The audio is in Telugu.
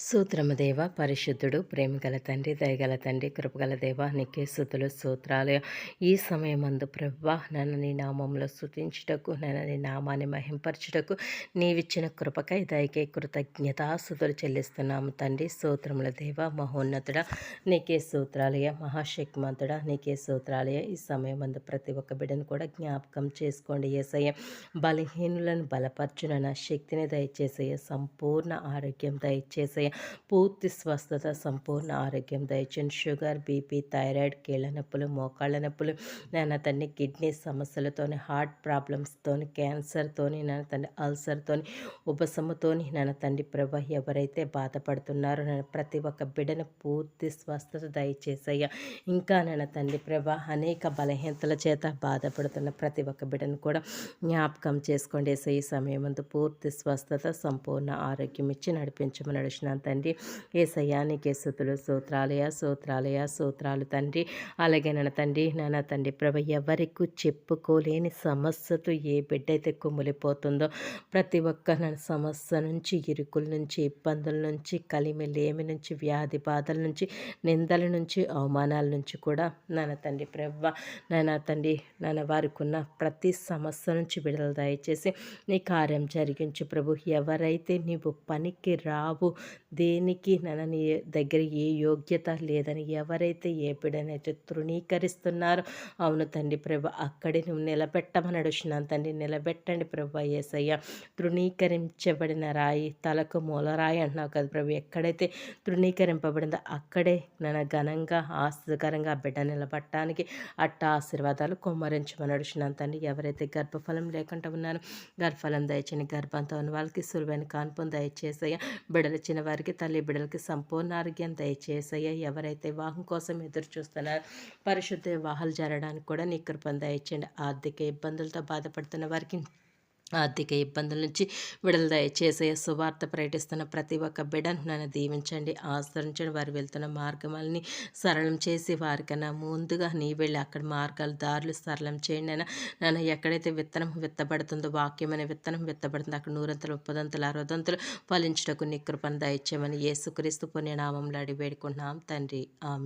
సూత్రమదేవ పరిశుద్ధుడు ప్రేమగల తండ్రి దయగల తండ్రి కృపగల దేవ నీకే సుతులు సూత్రాలు ఈ సమయమందు ప్రభా నన్ను నీ నామంలో స్థుతించుటకు నన్ను నీ నామాన్ని మహింపరచుటకు నీవిచ్చిన కృపకై దయకే కృతజ్ఞతాసుతులు చెల్లిస్తున్నాము తండ్రి. సూత్రముల దేవ మహోన్నతుడ నీకే సూత్రాలయ మహాశక్తిమంతుడ నీకే సూత్రాలయ ఈ సమయమందు ప్రతి ఒక్క బిడ్డను కూడా జ్ఞాపకం చేసుకోండి ఏసయ్య. బలహీనులను బలపరచున శక్తిని దయచేసయ్య. సంపూర్ణ ఆరోగ్యం దయచేసయ్య. పూర్తి స్వస్థత సంపూర్ణ ఆరోగ్యం దయచండి షుగర్ బీపీ థైరాయిడ్ కీళ్ళ నొప్పులు మోకాళ్ళ నొప్పులు నాన్న తండ్రి కిడ్నీ సమస్యలతోని హార్ట్ ప్రాబ్లమ్స్తోని క్యాన్సర్తోని నాన్న తండ్రి అల్సర్తోని ఉపశమతోని నాన్న తండ్రి ప్రభ ఎవరైతే బాధపడుతున్నారో నన్ను ప్రతి ఒక్క బిడను పూర్తి స్వస్థత దయచేసయ్యా. ఇంకా నన్న తండ్రి ప్రభ అనేక బలహీనతల చేత బాధపడుతున్న ప్రతి ఒక్క బిడ్డను కూడా జ్ఞాపకం చేసుకోండి. ఈ సమయం పూర్తి స్వస్థత సంపూర్ణ ఆరోగ్యం ఇచ్చి నడిపించమని నడిచిన తండ్రి. ఏసయ్యా నీకే స్థుతులు సూత్రాలయ సూత్రాలయ సూత్రాలు తండ్రి. అలాగే నన్న తండ్రి నాన్న తండ్రి ప్రభ ఎవరికి చెప్పుకోలేని సమస్యతో ఏ బిడ్డ అయితే కుమ్ములిపోతుందో ప్రతి ఒక్క నన్న సమస్య నుంచి ఇరుకుల నుంచి ఇబ్బందుల నుంచి కలిమి లేమి నుంచి వ్యాధి బాధల నుంచి నిందల నుంచి అవమానాల నుంచి కూడా నాన్న తండ్రి ప్రభ నాన్న తండ్రి నాన్న వారికి ఉన్న ప్రతి సమస్య నుంచి విడుదల దయచేసి నీ కార్యం జరిగించు ప్రభు. ఎవరైతే నీవు పనికి రావు దేనికి నన్ను దగ్గర ఏ యోగ్యత లేదని ఎవరైతే ఏ బిడనైతే తృణీకరిస్తున్నారో అవును తండ్రి ప్రభ అక్కడే నువ్వు నిలబెట్టమని అడుగుతున్నాను తండ్రి. నిలబెట్టండి ప్రభు ఏసయ్య. తృణీకరించబడిన రాయి తలకు మూలరాయి అంటున్నావు కదా ప్రభు. ఎక్కడైతే తృణీకరింపబడిందో అక్కడే నన్ను ఘనంగా ఆస్తికరంగా బిడ్డ నిలబట్టడానికి అట్ట ఆశీర్వాదాలు కుమ్మరించమని అడుగుతున్నాను తండ్రి. ఎవరైతే గర్భఫలం లేకుండా ఉన్నారో గర్భఫలం దయచని గర్భంతో ఉన్న వాళ్ళకి సులువైన కాన్పం దయచేసయ్య బిడ్డలు చిన్న వారికి తల్లి బిడ్డలకి సంపూర్ణ ఆరోగ్యం దయచేసయ్యా. ఎవరైతే వివాహం కోసం ఎదురు చూస్తున్నారో పరిశుద్ధ వివాహాలు జరగడానికి కూడా నీ కృపను దయచేయండి. ఆర్థిక ఇబ్బందులతో బాధపడుతున్న వారికి ఆర్థిక ఇబ్బందుల నుంచి విడుదల దయచేసే సువార్త ప్రకటిస్తున్న ప్రతి ఒక్క బిడను నన్ను దీవించండి ఆశ్రయించండి. వారు వెళ్తున్న మార్గమాలని సరళం చేసి వారికన్నా ముందుగా నీ వెళ్ళి అక్కడ మార్గాలు దారులు సరళం చేయండి అయినా నన్ను ఎక్కడైతే విత్తనం విత్తబడుతుందో వాక్యం అనే విత్తనం విత్తబడుతుందో అక్కడ నూరంతలు ముప్పదంతులు అరవదంతులు ఫలించటకు నీ కృపను దయచేయమని యేసుక్రీస్తు పుణ్యనామంలో అడిగి వేడుకుంటున్నాం. తండ్రి ఆమె